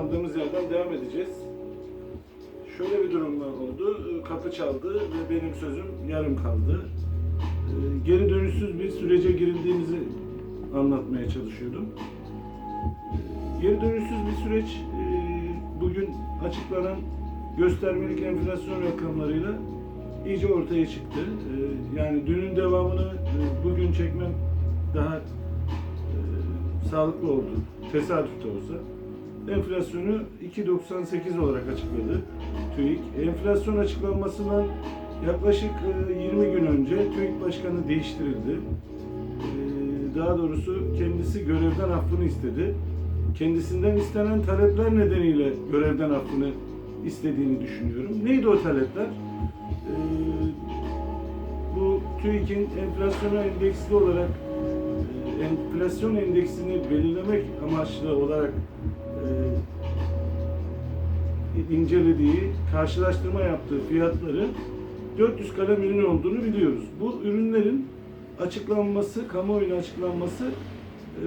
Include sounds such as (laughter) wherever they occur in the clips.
Kaldığımız yerden devam edeceğiz. Şöyle bir durumlar oldu. Kapı çaldı ve benim sözüm yarım kaldı. Ee, Geri dönüşsüz bir sürece girildiğimizi anlatmaya çalışıyordum. Ee, Geri dönüşsüz bir süreç e, bugün açıklanan göstermelik enflasyon rakamlarıyla iyice ortaya çıktı. Ee, Yani dünün devamını e, bugün çekmem daha e, sağlıklı oldu. Tesadüf de olsa. Enflasyonu 2.98 olarak açıkladı TÜİK. Enflasyon açıklanmasından yaklaşık e, 20 gün önce TÜİK Başkanı değiştirildi. E, Daha doğrusu kendisi görevden affını istedi. Kendisinden istenen talepler nedeniyle görevden affını istediğini düşünüyorum. Neydi o talepler? E, Bu TÜİK'in enflasyona endeksli olarak e, enflasyon endeksini belirlemek amaçlı olarak e, incelediği, karşılaştırma yaptığı fiyatları 400 kalem ürün olduğunu biliyoruz. Bu ürünlerin açıklanması, kamuoyuna açıklanması e,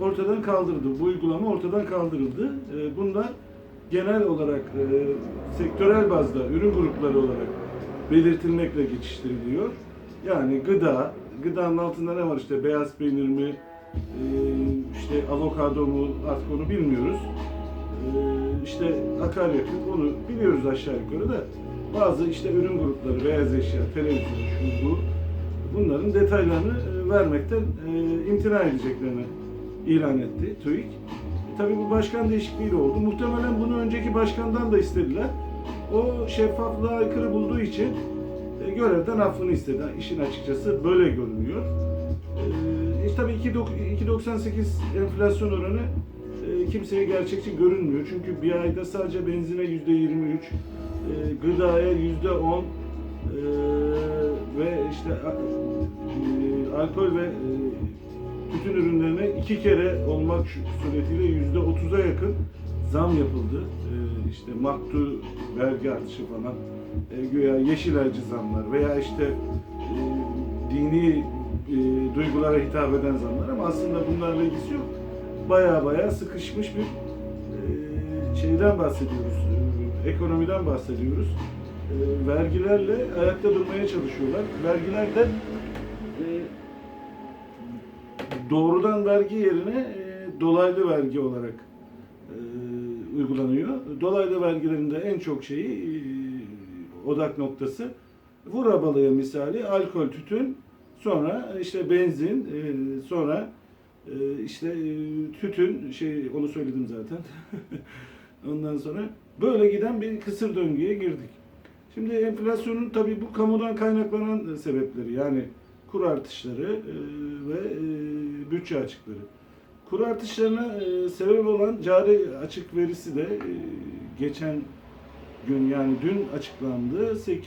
ortadan kaldırıldı. Bu uygulama ortadan kaldırıldı. E, bunlar genel olarak e, sektörel bazda ürün grupları olarak belirtilmekle geçiştiriliyor. Yani gıda, gıdanın altında ne var işte beyaz peynir mi, işte avokado mu artık onu bilmiyoruz. E, işte akaryakıt onu biliyoruz aşağı yukarı da bazı işte ürün grupları, beyaz eşya, televizyon, şu bu bunların detaylarını e, vermekten e, imtina edeceklerini ilan etti TÜİK. E, tabii bu başkan değişikliğiyle oldu. Muhtemelen bunu önceki başkandan da istediler. O şeffaflığa aykırı bulduğu için görevden affını istedi. İşin açıkçası böyle görünüyor. Tabii 2.9 2.98 enflasyon oranı e, kimseye gerçekçi görünmüyor. Çünkü bir ayda sadece benzine yüzde 23, e, gıdaya yüzde 10 e, ve işte alkol ve tütün ürünlerine iki kere olmak suretiyle yüzde 30'a yakın zam yapıldı. İşte maktu vergi artışı falan, güya yeşilerci zamlar veya işte dini e, duygulara hitap eden zamlar ama aslında bunlarla ilgisi yok. Baya baya sıkışmış bir e, şeyden bahsediyoruz, e, ekonomiden bahsediyoruz. E, vergilerle ayakta durmaya çalışıyorlar. Vergilerden e, doğrudan vergi yerine e, dolaylı vergi olarak e, uygulanıyor. Dolaylı vergilerinde en çok şeyi e, odak noktası vura balığı misali alkol, tütün, sonra işte benzin, e, sonra e, işte e, tütün şey onu söyledim zaten. (laughs) Ondan sonra böyle giden bir kısır döngüye girdik. Şimdi enflasyonun tabii bu kamudan kaynaklanan sebepleri yani kur artışları e, ve e, bütçe açıkları. Kur artışlarına e, sebep olan cari açık verisi de e, geçen gün yani dün açıklandı. 8,5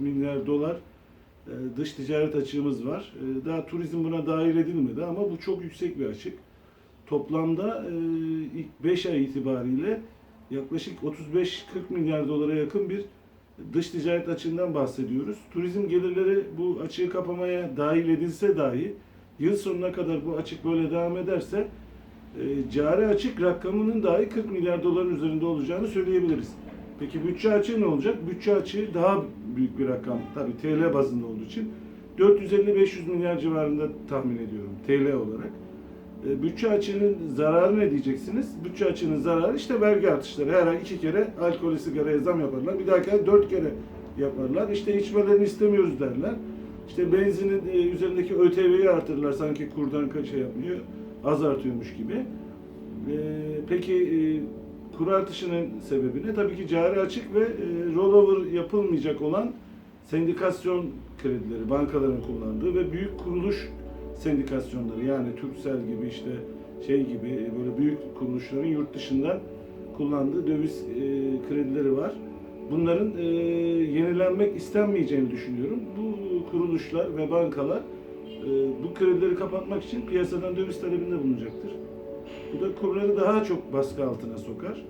milyar dolar e, dış ticaret açığımız var. E, Daha turizm buna dahil edilmedi ama bu çok yüksek bir açık. Toplamda e, ilk 5 ay itibariyle yaklaşık 35-40 milyar dolara yakın bir dış ticaret açığından bahsediyoruz. Turizm gelirleri bu açığı kapamaya dahil edilse dahi yıl sonuna kadar bu açık böyle devam ederse e, cari açık rakamının dahi 40 milyar doların üzerinde olacağını söyleyebiliriz. Peki bütçe açığı ne olacak? Bütçe açığı daha büyük bir rakam. Tabii TL bazında olduğu için 450-500 milyar civarında tahmin ediyorum TL olarak. E, bütçe açığının zararı ne diyeceksiniz? Bütçe açığının zararı işte vergi artışları. Her ay iki kere alkolü sigaraya zam yaparlar. Bir dahaki ay dört kere yaparlar. İşte içmelerini istemiyoruz derler. İşte benzinin e, üzerindeki ÖTV'yi artırırlar sanki kurdan kaç şey yapmıyor. Az artıyormuş gibi. E, peki kur artışının sebebi ne? Tabii ki cari açık ve e, rollover yapılmayacak olan sendikasyon kredileri, bankaların kullandığı ve büyük kuruluş sendikasyonları yani Türksel gibi işte şey gibi e, böyle büyük kuruluşların yurt dışından kullandığı döviz e, kredileri var. Bunların e, yenilenmek istenmeyeceğini düşünüyorum. Bu kuruluşlar ve bankalar e, bu kredileri kapatmak için piyasadan döviz talebinde bulunacaktır. Bu da kurları daha çok baskı altına sokar.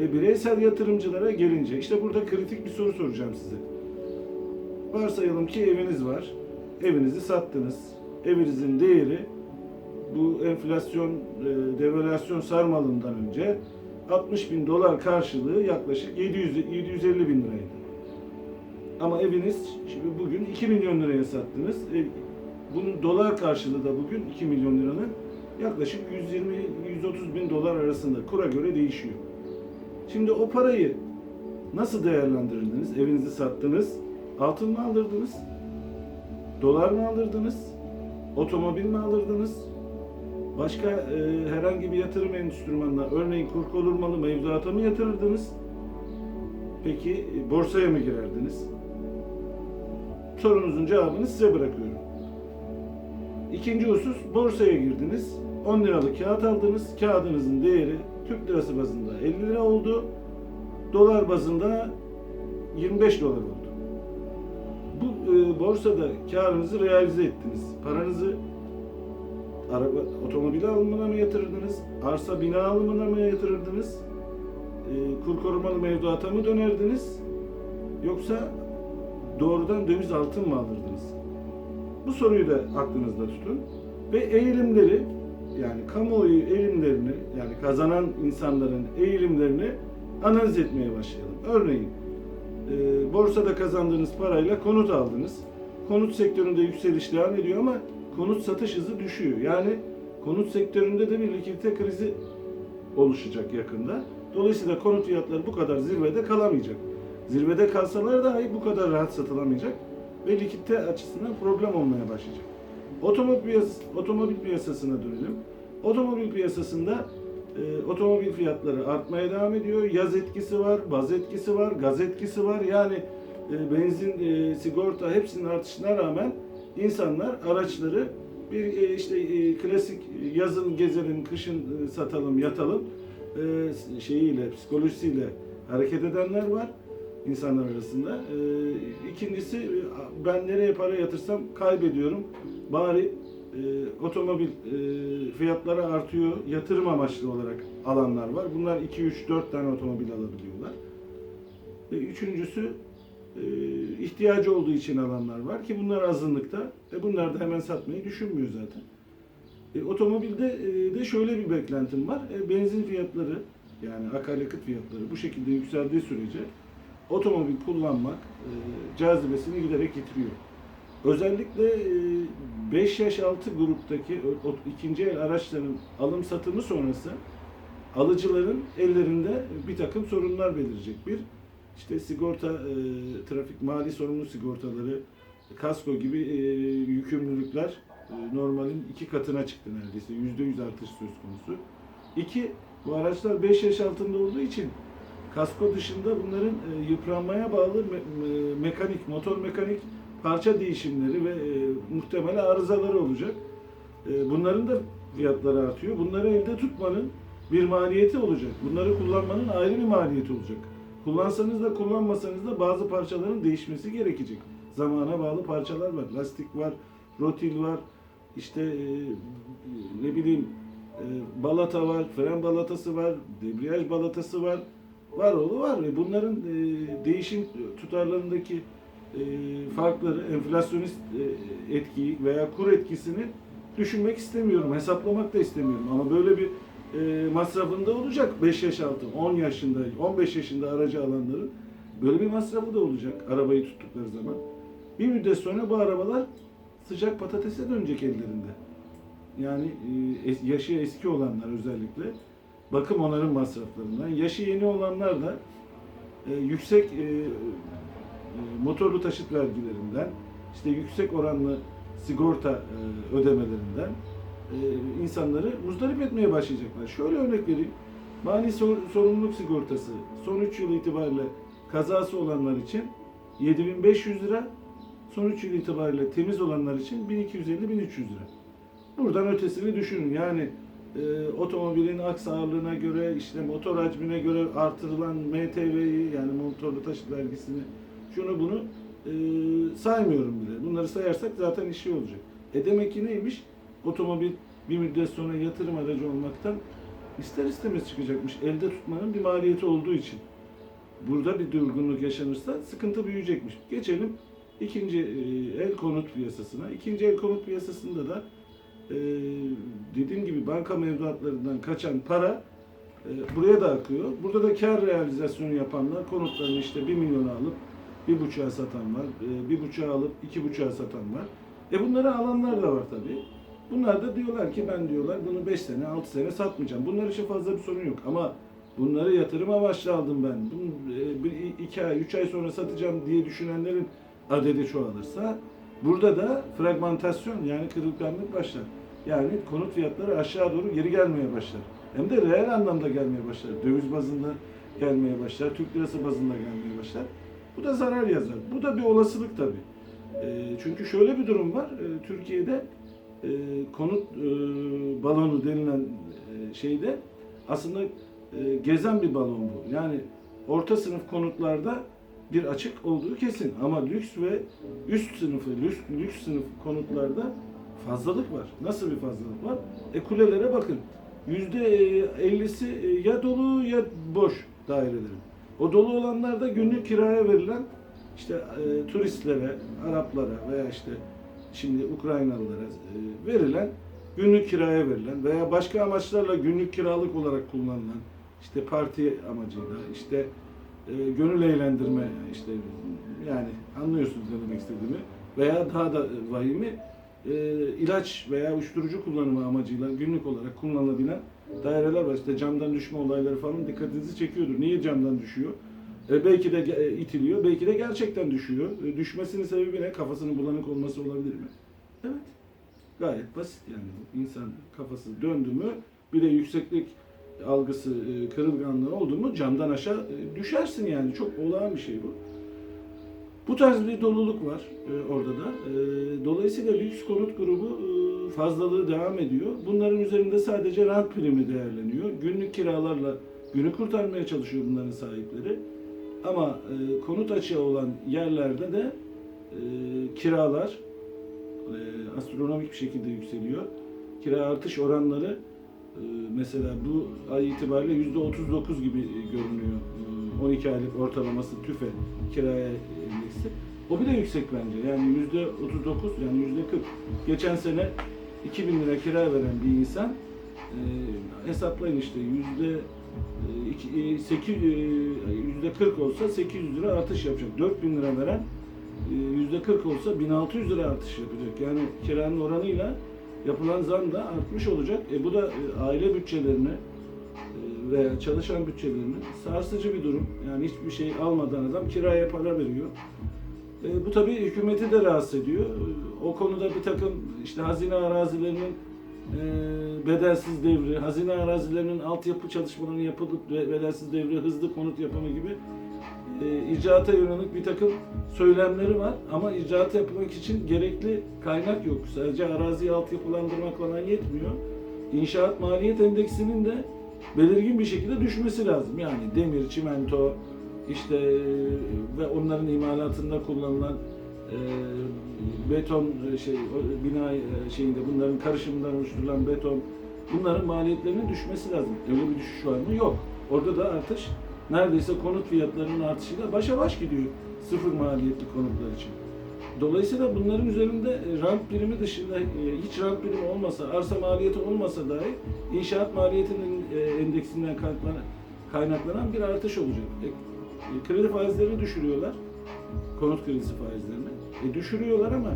E, bireysel yatırımcılara gelince, işte burada kritik bir soru soracağım size. Varsayalım ki eviniz var, evinizi sattınız. Evinizin değeri bu enflasyon, e, devalüasyon sarmalından önce 60 bin dolar karşılığı yaklaşık 700 750 bin liraydı. Ama eviniz şimdi bugün 2 milyon liraya sattınız. E, bunun dolar karşılığı da bugün 2 milyon liranın yaklaşık 120-130 bin dolar arasında kura göre değişiyor. Şimdi o parayı nasıl değerlendirirdiniz? Evinizi sattınız, altın mı aldırdınız? Dolar mı aldırdınız? Otomobil mi alırdınız? Başka e, herhangi bir yatırım enstrümanına, örneğin kur korumalı mevduata mı yatırırdınız? Peki e, borsaya mı girerdiniz? Sorunuzun cevabını size bırakıyorum. İkinci husus borsaya girdiniz. 10 liralık kağıt aldınız. Kağıdınızın değeri Türk lirası bazında 50 lira oldu. Dolar bazında 25 dolar oldu. Bu e, borsada karınızı realize ettiniz. Paranızı araba, otomobil alımına mı yatırırdınız? Arsa bina alımına mı yatırırdınız? E, kur korumalı mevduata mı dönerdiniz? Yoksa doğrudan döviz altın mı alırdınız? Bu soruyu da aklınızda tutun. Ve eğilimleri yani kamuoyu eğilimlerini yani kazanan insanların eğilimlerini analiz etmeye başlayalım. Örneğin e, borsada kazandığınız parayla konut aldınız. Konut sektöründe yükseliş devam ediyor ama konut satış hızı düşüyor. Yani konut sektöründe de bir likidite krizi oluşacak yakında. Dolayısıyla konut fiyatları bu kadar zirvede kalamayacak. Zirvede kalsalar dahi bu kadar rahat satılamayacak ve likidite açısından problem olmaya başlayacak. Otomobil, piyas otomobil piyasasına dönelim. Otomobil piyasasında e, otomobil fiyatları artmaya devam ediyor. Yaz etkisi var, baz etkisi var, gaz etkisi var. Yani e, benzin, e, sigorta hepsinin artışına rağmen insanlar araçları bir e, işte e, klasik yazın gezelim, kışın e, satalım, yatalım e, şeyiyle, psikolojisiyle hareket edenler var insanlar arasında. E, ikincisi e, ben nereye para yatırsam kaybediyorum. Bari e, otomobil e, fiyatları artıyor, yatırım amaçlı olarak alanlar var. Bunlar 2, 3, 4 tane otomobil alabiliyorlar. Ve üçüncüsü e, ihtiyacı olduğu için alanlar var ki bunlar azınlıkta. E, bunlar da hemen satmayı düşünmüyor zaten. E, otomobilde e, de şöyle bir beklentim var. E, benzin fiyatları yani akaryakıt fiyatları bu şekilde yükseldiği sürece otomobil kullanmak e, cazibesini giderek yitiriyor. Özellikle e, 5 yaş altı gruptaki ikinci el araçların alım satımı sonrası alıcıların ellerinde bir takım sorunlar belirecek. Bir, işte sigorta, e, trafik mali sorumlu sigortaları, kasko gibi e, yükümlülükler e, normalin iki katına çıktı neredeyse. Yüzde yüz artış söz konusu. İki, bu araçlar 5 yaş altında olduğu için kasko dışında bunların e, yıpranmaya bağlı me- me- mekanik, motor mekanik parça değişimleri ve e, muhtemel arızaları olacak. E, bunların da fiyatları artıyor. Bunları elde tutmanın bir maliyeti olacak. Bunları kullanmanın ayrı bir maliyeti olacak. Kullansanız da kullanmasanız da bazı parçaların değişmesi gerekecek. Zamana bağlı parçalar var. Lastik var, rotil var, işte e, ne bileyim e, balata var, fren balatası var, debriyaj balatası var. Var oğlu var. ve Bunların e, değişim tutarlarındaki e, farkları, enflasyonist e, etkiyi veya kur etkisini düşünmek istemiyorum. Hesaplamak da istemiyorum. Ama böyle bir e, masrafında olacak 5 yaş altı, 10 yaşında, 15 yaşında aracı alanların böyle bir masrafı da olacak arabayı tuttukları zaman. Bir müddet sonra bu arabalar sıcak patatese dönecek ellerinde. Yani e, yaşı eski olanlar özellikle bakım onarım masraflarından, yaşı yeni olanlar da e, yüksek e, e, motorlu taşıt vergilerinden, işte yüksek oranlı sigorta e, ödemelerinden e, insanları muzdarip etmeye başlayacaklar. Şöyle örnek vereyim. Mali sor- sorumluluk sigortası son 3 yıl itibariyle kazası olanlar için 7500 lira, son 3 yıl itibariyle temiz olanlar için 1250-1300 lira. Buradan ötesini düşünün. Yani e, otomobilin aks ağırlığına göre, işte motor hacmine göre artırılan MTV'yi yani motorlu taşıt vergisini, şunu bunu e, saymıyorum bile. Bunları sayarsak zaten işi olacak. E demek ki neymiş? Otomobil bir müddet sonra yatırım aracı olmaktan ister istemez çıkacakmış. Elde tutmanın bir maliyeti olduğu için. Burada bir durgunluk yaşanırsa sıkıntı büyüyecekmiş. Geçelim ikinci e, el konut piyasasına. İkinci el konut piyasasında da e, dediğim gibi banka mevduatlarından kaçan para e, buraya da akıyor. Burada da kar realizasyonu yapanlar konutlarını işte 1 milyona alıp bir buçuğa satan var, e, bir buçuğa alıp iki buçuğa satan var. E bunları alanlar da var tabii. Bunlar da diyorlar ki ben diyorlar bunu 5 sene 6 sene satmayacağım. Bunlar için fazla bir sorun yok ama bunları yatırım amaçlı aldım ben. Bunu 2 ay 3 ay sonra satacağım diye düşünenlerin adedi çoğalırsa burada da fragmentasyon yani kırılganlık başlar. Yani konut fiyatları aşağı doğru geri gelmeye başlar. Hem de reel anlamda gelmeye başlar. Döviz bazında gelmeye başlar, Türk lirası bazında gelmeye başlar. Bu da zarar yazar. Bu da bir olasılık tabii. E, çünkü şöyle bir durum var. E, Türkiye'de e, konut e, balonu denilen e, şeyde aslında e, gezen bir balon bu. Yani orta sınıf konutlarda bir açık olduğu kesin ama lüks ve üst sınıfı, lüks, lüks sınıf konutlarda fazlalık var. Nasıl bir fazlalık var? E kulelere bakın. Yüzde ellisi ya dolu ya boş dairelerin. O dolu olanlarda günlük kiraya verilen işte e, turistlere, Araplara veya işte şimdi Ukraynalılara e, verilen günlük kiraya verilen veya başka amaçlarla günlük kiralık olarak kullanılan işte parti amacıyla işte e, gönül eğlendirme işte yani anlıyorsunuz ne demek istediğimi veya daha da vahimi e, ilaç veya uyuşturucu kullanımı amacıyla günlük olarak kullanılabilen daireler var. İşte camdan düşme olayları falan dikkatinizi çekiyordur. Niye camdan düşüyor? E, belki de e, itiliyor, belki de gerçekten düşüyor. E, düşmesinin sebebi ne? Kafasının bulanık olması olabilir mi? Evet. Gayet basit yani. İnsan kafası döndü mü, bir de yükseklik algısı, e, kırılganlığı oldu mu camdan aşağı e, düşersin yani. Çok olağan bir şey bu. Bu tarz bir doluluk var orada da. Dolayısıyla lüks konut grubu fazlalığı devam ediyor. Bunların üzerinde sadece rant primi değerleniyor. Günlük kiralarla günü kurtarmaya çalışıyor bunların sahipleri. Ama e, konut açığı olan yerlerde de e, kiralar e, astronomik bir şekilde yükseliyor. Kira artış oranları e, mesela bu ay itibariyle yüzde 39 gibi görünüyor. E, 12 aylık ortalaması TÜFE kiraya endeksi. O bile yüksek bence. Yani yüzde 39 yani yüzde 40. Geçen sene 2000 lira kira veren bir insan e, hesaplayın işte yüzde e, e, e, yüzde 40 olsa 800 lira artış yapacak. 4000 lira veren yüzde 40 olsa 1600 lira artış yapacak. Yani kiranın oranıyla yapılan zam da artmış olacak. E bu da aile bütçelerini veya çalışan bütçelerini sarsıcı bir durum. Yani hiçbir şey almadan adam kiraya para veriyor. E, bu tabii hükümeti de rahatsız ediyor. O konuda bir takım işte hazine arazilerinin e, bedelsiz devri, hazine arazilerinin altyapı çalışmalarının yapılıp bedelsiz devri, hızlı konut yapımı gibi e, icraata yönelik bir takım söylemleri var ama icraat yapmak için gerekli kaynak yok. Sadece araziyi altyapılandırmak falan yetmiyor. İnşaat maliyet endeksinin de belirgin bir şekilde düşmesi lazım. Yani demir, çimento, işte ve onların imalatında kullanılan e, beton e, şey bina e, şeyinde bunların karışımından oluşturulan beton bunların maliyetlerinin düşmesi lazım. Öyle bir düşüş var mı? Yok. Orada da artış neredeyse konut fiyatlarının artışıyla başa baş gidiyor sıfır maliyetli konutlar için. Dolayısıyla bunların üzerinde e, rant birimi dışında hiç rant birimi olmasa, arsa maliyeti olmasa dahi inşaat maliyetinin endeksinden kaynaklanan bir artış olacak. E, e, kredi faizlerini düşürüyorlar. Konut kredisi faizlerini. E, düşürüyorlar ama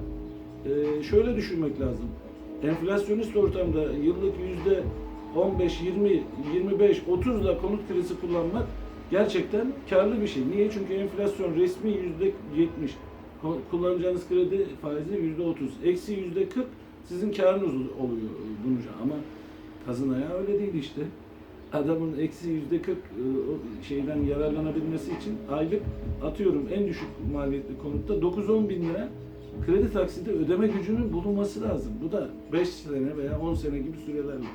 e, şöyle düşünmek lazım. Enflasyonist ortamda yıllık yüzde 15, 20, 25, 30 ile konut kredisi kullanmak gerçekten karlı bir şey. Niye? Çünkü enflasyon resmi yüzde 70. Ko- Kullanacağınız kredi faizi yüzde 30. Eksi yüzde 40 sizin karınız ol- oluyor bunun ama kazın ayağı öyle değil işte. Adamın eksi yüzde 40 e, şeyden yararlanabilmesi için aylık atıyorum en düşük maliyetli konutta 9-10 bin lira kredi taksidi ödeme gücünün bulunması lazım. Bu da 5 sene veya 10 sene gibi sürelerle.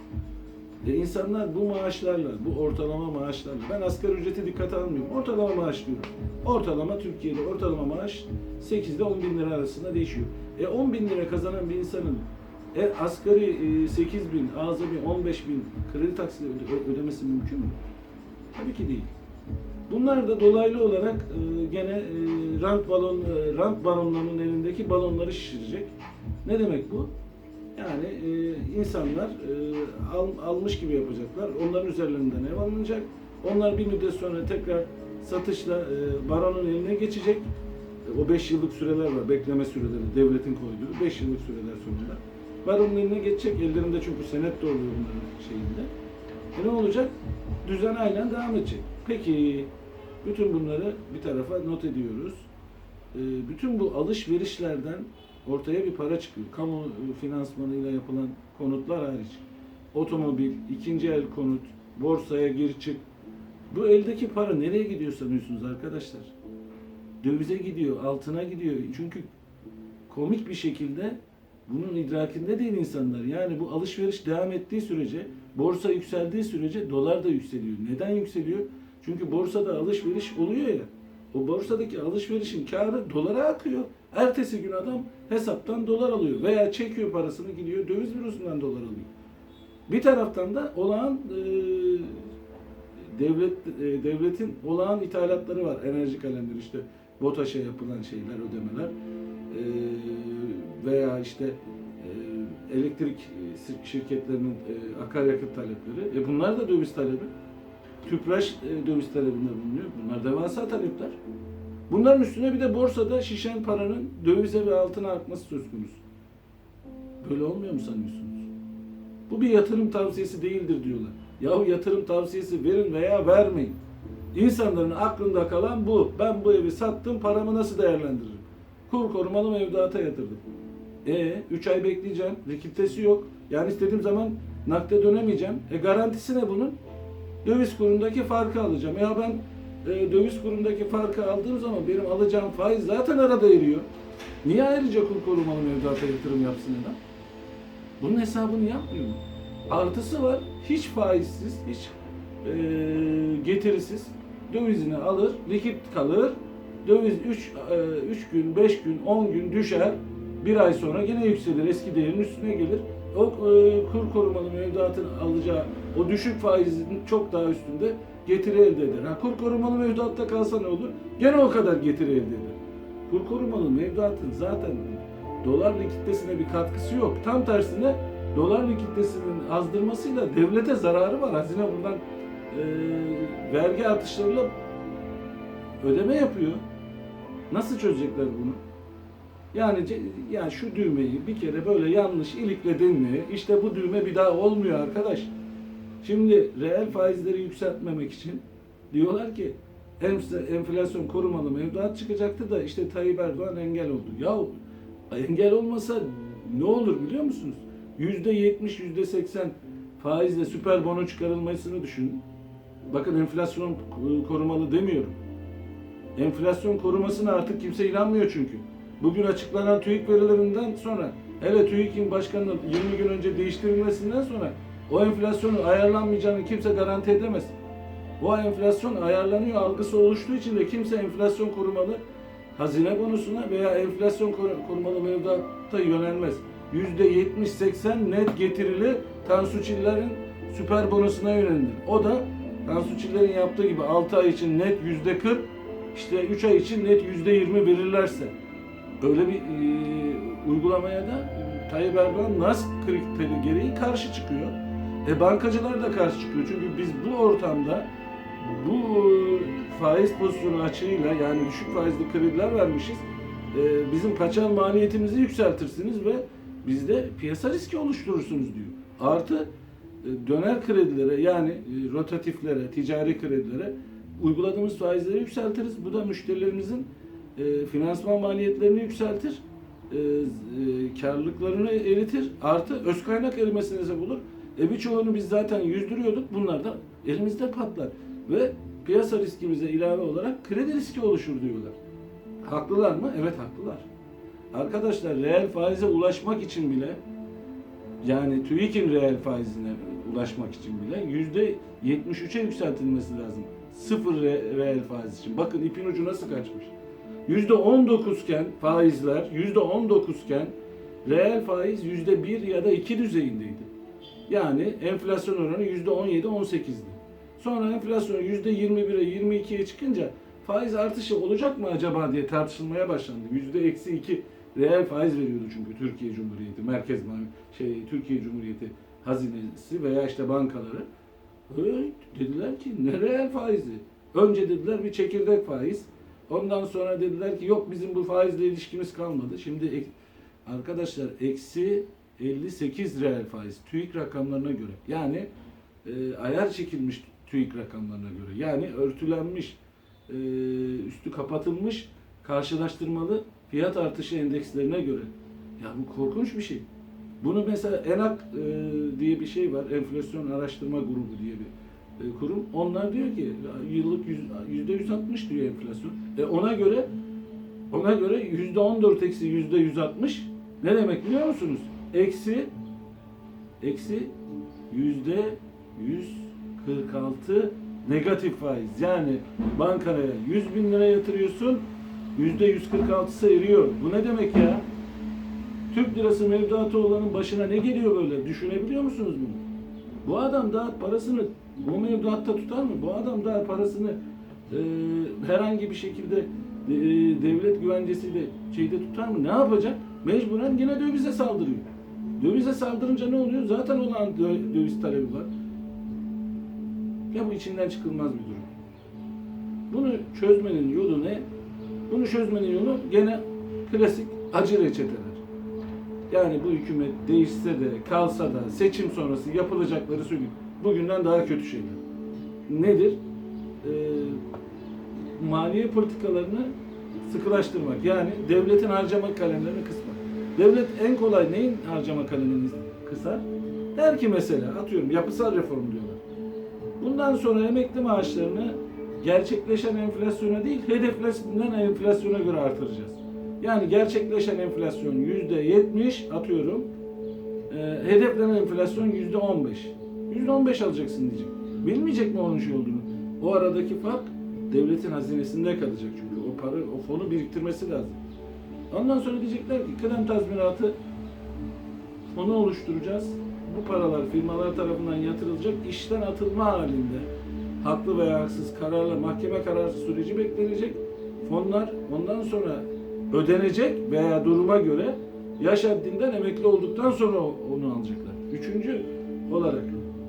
E insanlar bu maaşlarla, bu ortalama maaşlarla, ben asgari ücreti dikkate almıyorum. Ortalama maaş diyorum. Ortalama Türkiye'de ortalama maaş 8 ile 10 bin lira arasında değişiyor. E 10 bin lira kazanan bir insanın e, asgari e, 8 bin, azami 15 bin kredi taksidi öde- ödemesi mümkün mü? Tabii ki değil. Bunlar da dolaylı olarak e, gene e, rant balon e, rant balonlarının elindeki balonları şişirecek. Ne demek bu? Yani e, insanlar e, al, almış gibi yapacaklar. Onların üzerlerinden ev alınacak. Onlar bir müddet sonra tekrar satışla e, baronun eline geçecek. E, o 5 yıllık süreler var. Bekleme süreleri devletin koyduğu 5 yıllık süreler sonunda. Baronun eline geçecek. Ellerinde çünkü senet de oluyor bunların şeyinde. E ne olacak? Düzen aynen devam edecek. Peki bütün bunları bir tarafa not ediyoruz. E, bütün bu alışverişlerden ortaya bir para çıkıyor. Kamu finansmanıyla yapılan konutlar hariç. Otomobil, ikinci el konut, borsaya gir çık. Bu eldeki para nereye gidiyor sanıyorsunuz arkadaşlar? Dövize gidiyor, altına gidiyor. Çünkü komik bir şekilde bunun idrakinde değil insanlar. Yani bu alışveriş devam ettiği sürece, borsa yükseldiği sürece dolar da yükseliyor. Neden yükseliyor? Çünkü borsada alışveriş oluyor ya. O borsadaki alışverişin karı dolara akıyor. Ertesi gün adam hesaptan dolar alıyor veya çekiyor parasını gidiyor döviz bürosundan dolar alıyor. Bir taraftan da olağan e, devlet e, devletin olağan ithalatları var. Enerji kalemleri işte BOTAŞ'a yapılan şeyler, ödemeler E, veya işte e, elektrik e, şirketlerinin e, akaryakıt talepleri. E bunlar da döviz talebi. Tüpraş döviz talebinde bulunuyor. Bunlar devasa talepler. Bunların üstüne bir de borsada şişen paranın dövize ve altına artması söz konusu. Böyle olmuyor mu sanıyorsunuz? Bu bir yatırım tavsiyesi değildir diyorlar. Yahu yatırım tavsiyesi verin veya vermeyin. İnsanların aklında kalan bu. Ben bu evi sattım, paramı nasıl değerlendiririm? Kur korumalı mevduata yatırdım. E 3 ay bekleyeceğim, likiditesi yok. Yani istediğim zaman nakde dönemeyeceğim. E garantisi ne bunun? Döviz kurundaki farkı alacağım. Ya ben e, döviz kurundaki farkı aldığım zaman benim alacağım faiz zaten arada eriyor. Niye ayrıca kur korumalı mevduata yatırım yapsın adam? Bunun hesabını yapmıyor mu? Artısı var. Hiç faizsiz, hiç e, getirisiz dövizini alır, likit kalır. Döviz 3 3 gün, 5 gün, 10 gün düşer. Bir ay sonra yine yükselir. Eski değerinin üstüne gelir. O e, kur korumalı mevduatın alacağı o düşük faizin çok daha üstünde getiri elde eder. Ha, kur korumalı mevduatta kalsa ne olur? Gene o kadar getiri elde eder. Kur korumalı mevduatın zaten dolar likiditesine bir katkısı yok. Tam tersine dolar likiditesinin azdırmasıyla devlete zararı var. Hazine buradan e, vergi artışlarıyla ödeme yapıyor. Nasıl çözecekler bunu? Yani yani şu düğmeyi bir kere böyle yanlış ilikledin mi? İşte bu düğme bir daha olmuyor arkadaş. Şimdi reel faizleri yükseltmemek için diyorlar ki enfla- enflasyon korumalı mevduat çıkacaktı da işte Tayyip Erdoğan engel oldu. Ya engel olmasa ne olur biliyor musunuz? Yüzde yetmiş, yüzde seksen faizle süper bono çıkarılmasını düşünün. Bakın enflasyon korumalı demiyorum. Enflasyon korumasına artık kimse inanmıyor çünkü. Bugün açıklanan TÜİK verilerinden sonra hele TÜİK'in başkanının 20 gün önce değiştirilmesinden sonra o enflasyonun ayarlanmayacağını kimse garanti edemez. O enflasyon ayarlanıyor algısı oluştuğu için de kimse enflasyon korumalı hazine bonusuna veya enflasyon koru- korumalı mevduata yönelmez. %70-80 net getirili Tansu Çiller'in süper bonusuna yönelir. O da Tansu Çiller'in yaptığı gibi 6 ay için net %40, işte 3 ay için net %20 verirlerse öyle bir e, uygulamaya da e, Tayyip Erdoğan nas kriteri gereği karşı çıkıyor. E bankacılar da karşı çıkıyor. Çünkü biz bu ortamda bu faiz pozisyonu açığıyla yani düşük faizli krediler vermişiz. E, bizim kaçan maliyetimizi yükseltirsiniz ve bizde piyasa riski oluşturursunuz diyor. Artı e, döner kredilere yani e, rotatiflere, ticari kredilere uyguladığımız faizleri yükseltiriz. Bu da müşterilerimizin e, finansman maliyetlerini yükseltir, e, e, karlılıklarını eritir, artı öz kaynak erimesine sebep olur. E birçoğunu biz zaten yüzdürüyorduk, bunlar da elimizde patlar. Ve piyasa riskimize ilave olarak kredi riski oluşur diyorlar. Haklılar mı? Evet haklılar. Arkadaşlar reel faize ulaşmak için bile yani TÜİK'in reel faizine ulaşmak için bile yüzde 73'e yükseltilmesi lazım. Sıfır re- reel faiz için. Bakın ipin ucu nasıl kaçmış. Yüzde 19 iken faizler yüzde 19 iken reel faiz yüzde 1 ya da 2 düzeyindeydi. Yani enflasyon oranı yüzde 17 18'di. Sonra enflasyon yüzde 21'e 22'ye çıkınca faiz artışı olacak mı acaba diye tartışılmaya başlandı. Yüzde eksi 2 reel faiz veriyordu çünkü Türkiye Cumhuriyeti, Merkez şey Türkiye Cumhuriyeti hazinesi veya işte bankaları. Öyle dediler ki ne reel faizi? Önce dediler bir çekirdek faiz. Ondan sonra dediler ki yok bizim bu faizle ilişkimiz kalmadı. Şimdi arkadaşlar eksi 58 reel faiz TÜİK rakamlarına göre. Yani e, ayar çekilmiş TÜİK rakamlarına göre. Yani örtülenmiş, e, üstü kapatılmış karşılaştırmalı fiyat artışı endekslerine göre. Ya bu korkunç bir şey. Bunu mesela ENAK e, diye bir şey var. Enflasyon Araştırma Grubu diye bir kurum. Onlar diyor ki yıllık yüz- yüzde 160 diyor enflasyon. E ona göre ona göre yüzde 14 eksi yüzde 160 ne demek biliyor musunuz? Eksi eksi yüzde 146 negatif faiz. Yani bankaya 100 bin lira yatırıyorsun yüzde 146'sı eriyor. Bu ne demek ya? Türk lirası mevduatı olanın başına ne geliyor böyle? Düşünebiliyor musunuz bunu? Bu adam daha parasını bu mevduatta tutar mı? Bu adam daha parasını e, herhangi bir şekilde e, devlet güvencesiyle şeyde tutar mı? Ne yapacak? Mecburen yine dövize saldırıyor. Dövize saldırınca ne oluyor? Zaten olan dö- döviz talebi var. Ya bu içinden çıkılmaz bir durum. Bunu çözmenin yolu ne? Bunu çözmenin yolu gene klasik acı reçeteler. Yani bu hükümet değişse de kalsa da seçim sonrası yapılacakları söyleyeyim. Bugünden daha kötü şeyler. Nedir? Ee, maliye politikalarını sıkılaştırmak. Yani devletin harcama kalemlerini kısmak. Devlet en kolay neyin harcama kalemini kısar? Der ki mesela atıyorum yapısal reform diyorlar. Bundan sonra emekli maaşlarını gerçekleşen enflasyona değil, hedeflenen enflasyona göre artıracağız. Yani gerçekleşen enflasyon yüzde yetmiş atıyorum. E, hedeflenen enflasyon yüzde on beş. Yüzde on beş alacaksın diyecek. Bilmeyecek mi onun şey olduğunu? O aradaki fark devletin hazinesinde kalacak çünkü. O para, o fonu biriktirmesi lazım. Ondan sonra diyecekler ki kıdem tazminatı fonu oluşturacağız. Bu paralar firmalar tarafından yatırılacak, işten atılma halinde haklı veya haksız kararla mahkeme kararı süreci beklenecek. Fonlar ondan sonra ödenecek veya duruma göre yaş haddinden emekli olduktan sonra onu alacaklar. Üçüncü olarak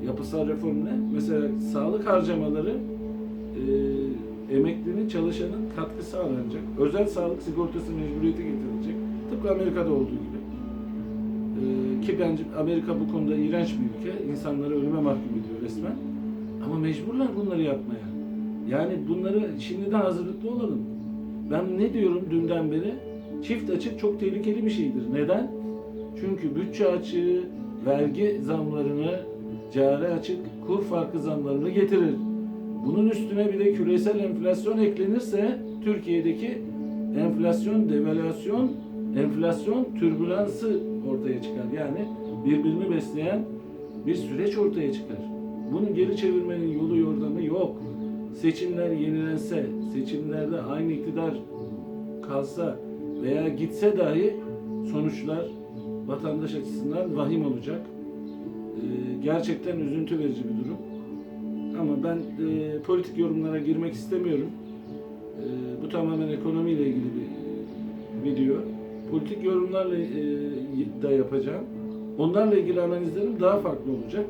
yapısal reform ne? Mesela sağlık harcamaları e, emeklinin çalışanın katkısı sağlanacak. Özel sağlık sigortası mecburiyeti getirilecek. Tıpkı Amerika'da olduğu gibi. Ee, ki bence Amerika bu konuda iğrenç bir ülke. İnsanları ölüme mahkum ediyor resmen. Ama mecburlar bunları yapmaya. Yani bunları şimdiden hazırlıklı olalım. Ben ne diyorum dünden beri? Çift açık çok tehlikeli bir şeydir. Neden? Çünkü bütçe açığı, vergi zamlarını, cari açık, kur farkı zamlarını getirir. Bunun üstüne bir de küresel enflasyon eklenirse Türkiye'deki enflasyon, devalüasyon, enflasyon türbülansı ortaya çıkar. Yani birbirini besleyen bir süreç ortaya çıkar. Bunu geri çevirmenin yolu yordamı yok. Seçimler yenilense, seçimlerde aynı iktidar kalsa veya gitse dahi sonuçlar vatandaş açısından vahim olacak. Ee, gerçekten üzüntü verici bir durum. Ama ben e, politik yorumlara girmek istemiyorum. E, bu tamamen ekonomiyle ilgili bir video. Politik yorumlarla e, da yapacağım. Onlarla ilgili analizlerim daha farklı olacak.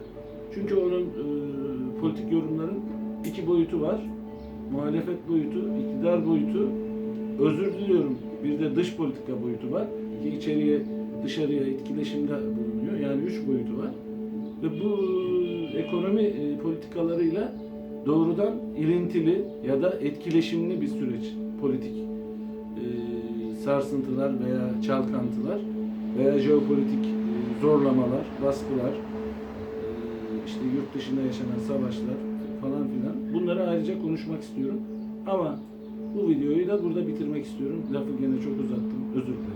Çünkü onun e, politik yorumların iki boyutu var. Muhalefet boyutu, iktidar boyutu. Özür diliyorum. Bir de dış politika boyutu var. Ki içeriye, dışarıya etkileşimde bulunuyor. Yani üç boyutu var. Ve bu ekonomi e, politikalarıyla doğrudan ilintili ya da etkileşimli bir süreç politik e, sarsıntılar veya çalkantılar veya jeopolitik e, zorlamalar, baskılar, e, işte yurt dışında yaşanan savaşlar falan filan bunları ayrıca konuşmak istiyorum. Ama bu videoyu da burada bitirmek istiyorum. Lafı gene çok uzattım. Özür dileriz.